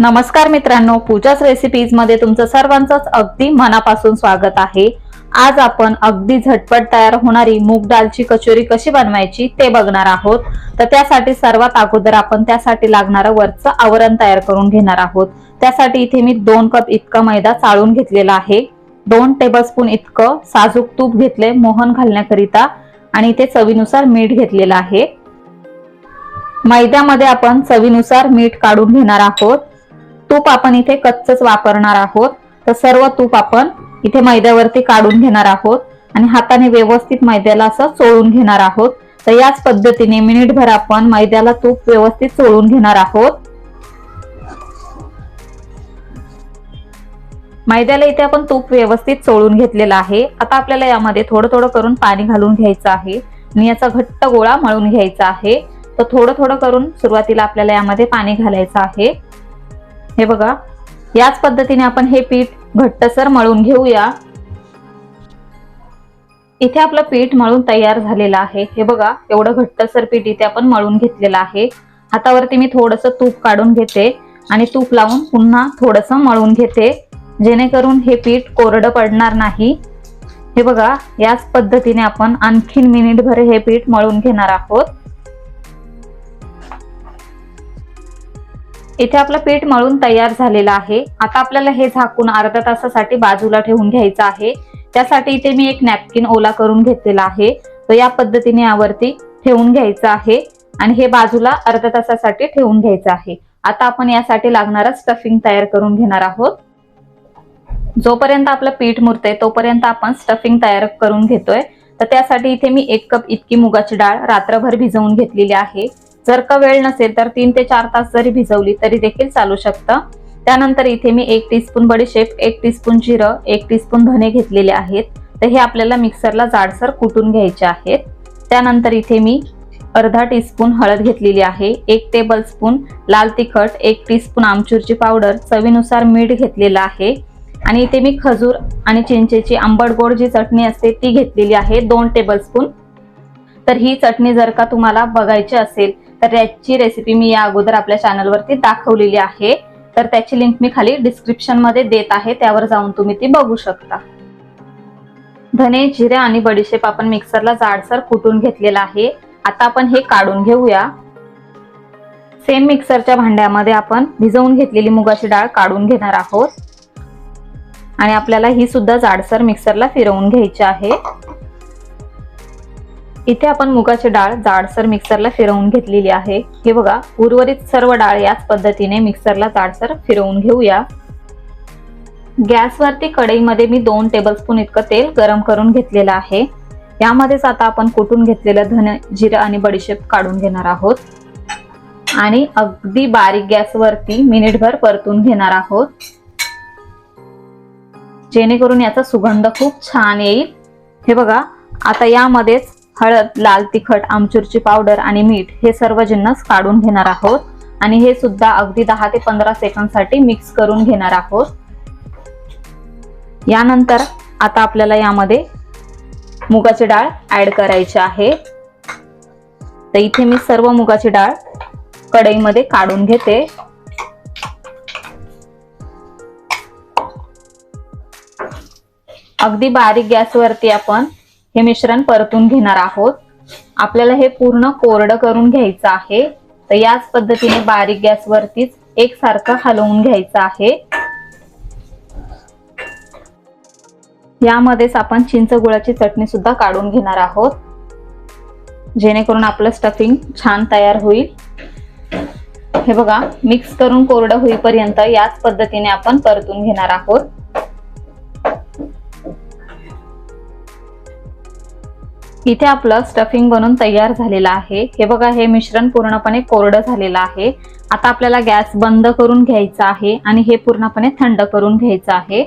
नमस्कार मित्रांनो पूजाच रेसिपीजमध्ये तुमचं सर्वांचंच अगदी मनापासून स्वागत आहे. आज आपण अगदी झटपट तयार होणारी मूग डालची कचोरी कशी बनवायची ते बघणार आहोत. तर त्यासाठी सर्वात अगोदर आपण त्यासाठी लागणारं वरचं आवरण तयार करून घेणार आहोत. त्यासाठी इथे मी दोन कप इतका मैदा चाळून घेतलेला आहे. दोन टेबलस्पून इतकं साजूक तूप घेतले मोहन घालण्याकरिता आणि इथे चवीनुसार मीठ घेतलेलं आहे. मैद्यामध्ये आपण चवीनुसार मीठ काढून घेणार आहोत. तूप आपण इथे कच्चच वापरणार आहोत. तर सर्व तूप आपण इथे मैद्यावरती काढून घेणार आहोत. आणि हाताने व्यवस्थित मैद्याला असं चोळून घेणार आहोत. तर याच पद्धतीने मिनिटभर आपण मैद्याला तूप व्यवस्थित चोळून घेणार आहोत. मैद्याला इथे आपण तूप व्यवस्थित चोळून घेतलेलं आहे. आता आपल्याला यामध्ये थोडं थोडं करून पाणी घालून घ्यायचं आहे. आणि याचा घट्ट गोळा मळून घ्यायचा आहे. तर थोडं थोडं करून सुरुवातीला आपल्याला यामध्ये पाणी घालायचं आहे. हे बघा याच पद्धतीने आपण हे पीठ घट्टसर मळून घेऊया. इथे आपलं पीठ मळून तयार झालेलं आहे. हे बघा एवढं घट्टसर पीठ इथे आपण मळून घेतलेलं आहे. हातावरती मी थोडस तूप काढून घेते आणि तूप लावून पुन्हा थोडस मळून घेते. जेणेकरून हे पीठ कोरडं पडणार नाही. हे बघा याच पद्धतीने आपण आणखीन मिनिटभर हे पीठ मळून घेणार आहोत. इथे आपलं पीठ मळून तयार झालेलं आहे. आता आपल्याला हे झाकून अर्ध्या तासासाठी बाजूला ठेवून घ्यायचं आहे. त्यासाठी इथे मी एक नॅपकिन ओला करून घेतलेला आहे. तर या पद्धतीने यावरती ठेवून घ्यायचं आहे. आणि हे बाजूला अर्ध्या तासासाठी ठेवून घ्यायचं आहे. आता आपण यासाठी लागणारा स्टफिंग तयार करून घेणार आहोत. जोपर्यंत आपलं पीठ मुरतंय तोपर्यंत आपण स्टफिंग तयार करून घेतोय. तर त्यासाठी इथे मी एक कप इतकी मुगाची डाळ रात्रभर भिजवून घेतलेली आहे. जर का वेळ नसेल तर तीन ते चार तास जरी भिजवली तरी देखील चालू शकतं. त्यानंतर इथे मी एक टीस्पून बडीशेप एक टीस्पून जिरं एक टीस्पून धने घेतलेले आहेत. तर हे आपल्याला मिक्सरला जाडसर कुटून घ्यायचे आहेत. त्यानंतर इथे मी अर्धा टीस्पून हळद घेतलेली आहे एक टेबल स्पून लाल तिखट एक टीस्पून आमचूरची पावडर चवीनुसार मीठ घेतलेलं आहे. आणि इथे मी खजूर आणि चिंचेची आंबट गोड जी चटणी असते ती घेतलेली आहे दोन टेबलस्पून तर ही चटणी जर का तुम्हाला बघायची असेल तर याची रेसिपी मी या अगोदर आपल्या चॅनलवरती दाखवलेली आहे. तर त्याची लिंक मी खाली डिस्क्रिप्शनमध्ये देत आहे त्यावर जाऊन तुम्ही ती बघू शकता. धने जिरे आणि बडीशेप आपण मिक्सरला जाडसर कुटून घेतलेला आहे. आता आपण हे काढून घेऊया. सेम मिक्सरच्या भांड्यामध्ये आपण भिजवून घेतलेली मुगाची डाळ काढून घेणार आहोत. आणि आपल्याला ही सुद्धा जाडसर मिक्सरला फिरवून घ्यायची आहे. इथे आपण मुगाची डाळ जाडसर मिक्सरला फिरवून घेतलेली आहे. हे बघा उर्वरित सर्व डाळ याच पद्धतीने मिक्सरला जाडसर फिरवून घेऊया. गॅसवरती कढईमध्ये मी दोन टेबलस्पून इतकं तेल गरम करून घेतलेलं आहे. यामध्येच आता आपण कुटून घेतलेलं धन जिरं आणि बडीशेप काढून घेणार आहोत. आणि अगदी बारीक गॅसवरती मिनिटभर परतून घेणार आहोत. जेणेकरून याचा सुगंध खूप छान येईल. हे बघा आता यामध्येच हळद लाल तिखट आमचूरची पावडर आणि मीठ हे सर्व जिन्नस काढून घेणार आहोत. आणि हे सुद्धा अगदी दहा ते पंधरा सेकंदसाठी मिक्स करून घेणार आहोत. यानंतर आता आपल्याला यामध्ये मुगाची डाळ ऍड करायची आहे. तर इथे मी सर्व मुगाची डाळ कढईमध्ये काढून घेते. अगदी बारीक गॅसवरती आपण हे मिश्रण परतून घेणार आहोत. आपल्याला हे पूर्ण कोरडं करून घ्यायचं आहे. तर याच पद्धतीने बारीक गॅसवरतीच एकसारखं हलवून घ्यायचं आहे. यामध्येच आपण चिंच गुळाची चटणी सुद्धा काढून घेणार आहोत. जेणेकरून आपलं स्टफिंग छान तयार होईल. हे बघा मिक्स करून कोरडं होईपर्यंत याच पद्धतीने आपण परतून घेणार आहोत. इथे आपलं स्टफिंग बनून तयार झालेलं आहे. हे बघा हे मिश्रण पूर्णपणे कोरडं झालेलं आहे. आता आपल्याला गॅस बंद करून घ्यायचा आहे आणि हे पूर्णपणे थंड करून घ्यायचं आहे.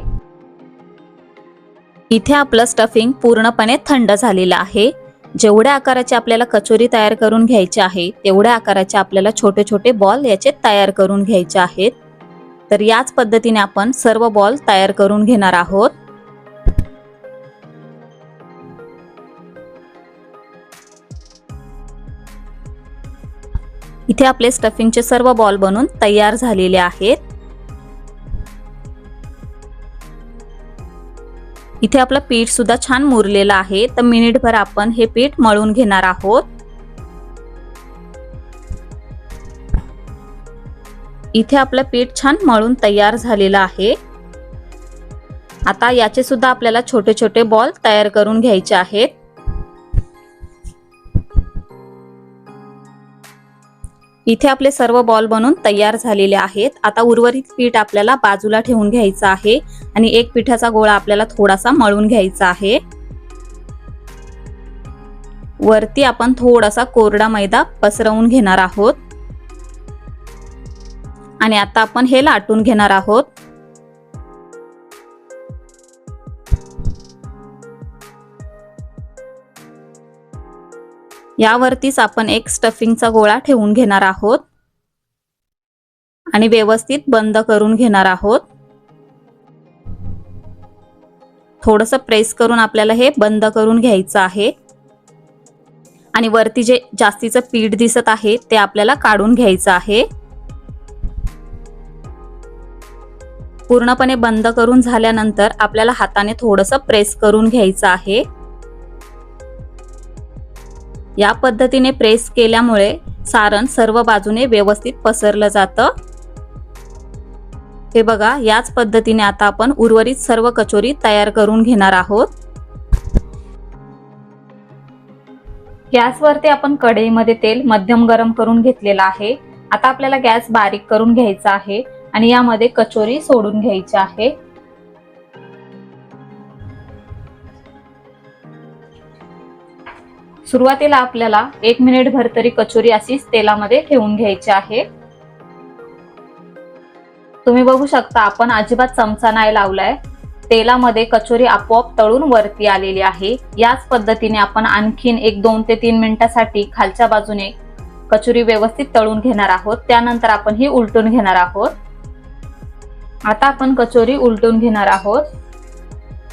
इथे आपलं स्टफिंग पूर्णपणे थंड झालेलं आहे. जेवढ्या आकाराची आपल्याला कचोरी तयार करून घ्यायची आहे तेवढ्या आकाराचे आपल्याला छोटे छोटे बॉल याचे तयार करून घ्यायचे आहेत. तर याच पद्धतीने आपण सर्व बॉल तयार करून घेणार आहोत. इथे आपले स्टफिंगचे सर्व बॉल बनून तयार झालेले आहेत. इथे आपलं पीठ सुद्धा छान मुरलेलं आहे. तर मिनिटभर आपण हे पीठ मळून घेणार आहोत. इथे आपलं पीठ छान मळून तयार झालेलं आहे. आता याचे सुद्धा आपल्याला छोटे छोटे बॉल तयार करून घ्यायचे आहेत. इथे आपले सर्व बॉल बनून तयार झालेले आहेत. आता उर्वरित पीठ आपल्याला बाजूला ठेवून घ्यायचं आहे आणि एक पिठाचा गोळा आपल्याला थोडासा मळून घ्यायचा आहे. वरती आपण थोडासा कोरडा मैदा पसरवून घेणार आहोत. आणि आता आपण हे लाटून घेणार आहोत. यावरतीच आपण एक स्टफिंगचा गोळा ठेवून घेणार आहोत. आणि व्यवस्थित बंद करून घेणार आहोत. थोडंसं प्रेस करून आपल्याला हे बंद करून घ्यायचं आहे. आणि वरती जे जास्तीचं पीठ दिसत आहे ते आपल्याला काढून घ्यायचं आहे. पूर्णपणे बंद करून झाल्यानंतर आपल्याला हाताने थोडंसं प्रेस करून घ्यायचं आहे. या पद्धतीने प्रेस केल्यामुळे सारण सर्व बाजूने व्यवस्थित पसरलं जातं. हे बघा याच पद्धतीने आता आपण उर्वरित सर्व कचोरी तयार करून घेणार आहोत. गॅसवरती आपण कढईमध्ये तेल मध्यम गरम करून घेतलेलं आहे. आता आपल्याला गॅस बारीक करून घ्यायचा आहे आणि यामध्ये कचोरी सोडून घ्यायची आहे. सुरुवातीला आपल्याला एक मिनिट भर तरी कचोरी अशीच तेलामध्ये ठेवून घ्यायची आहे. तुम्ही बघू शकता आपण अजिबात चमचा नाही लावलाय. तेलामध्ये कचोरी आपोआप तळून वरती आलेली आहे. याच पद्धतीने आपण आणखीन एक दोन ते तीन मिनिटासाठी खालच्या बाजूने कचोरी व्यवस्थित तळून घेणार आहोत. त्यानंतर आपण ही उलटून घेणार आहोत. आता आपण कचोरी उलटून घेणार आहोत.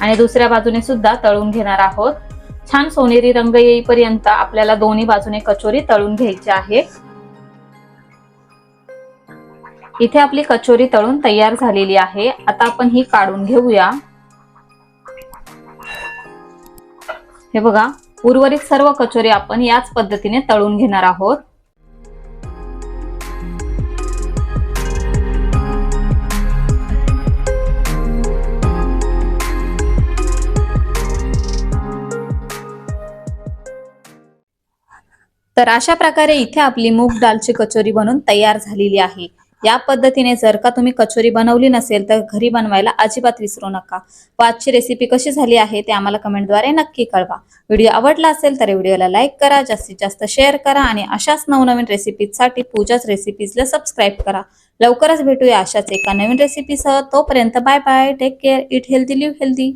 आणि दुसऱ्या बाजूने सुद्धा तळून घेणार आहोत. छान सोनेरी रंग येईपर्यंत आपल्याला दोन्ही बाजूने कचोरी तळून घ्यायची आहे. इथे आपली कचोरी तळून तयार झालेली आहे. आता आपण ही काढून घेऊया. हे बघा उर्वरित सर्व कचोरी आपण याच पद्धतीने तळून घेणार आहोत. तर अशा प्रकारे इथे आपली मूग दालची कचोरी बनून तयार झालेली आहे. या पद्धतीने जर का तुम्ही कचोरी बनवली नसेल तर घरी बनवायला अजिबात विसरू नका. व आजची रेसिपी कशी झाली आहे ते आम्हाला कमेंटद्वारे नक्की कळवा. व्हिडिओ आवडला असेल तर व्हिडिओला लाईक करा जास्तीत जास्त शेअर करा आणि अशाच नवनवीन रेसिपीजसाठी पूजाच रेसिपीजला सबस्क्राईब करा. लवकरच भेटूया अशाच एका नवीन रेसिपीसह तोपर्यंत bye bye take care eat healthy live healthy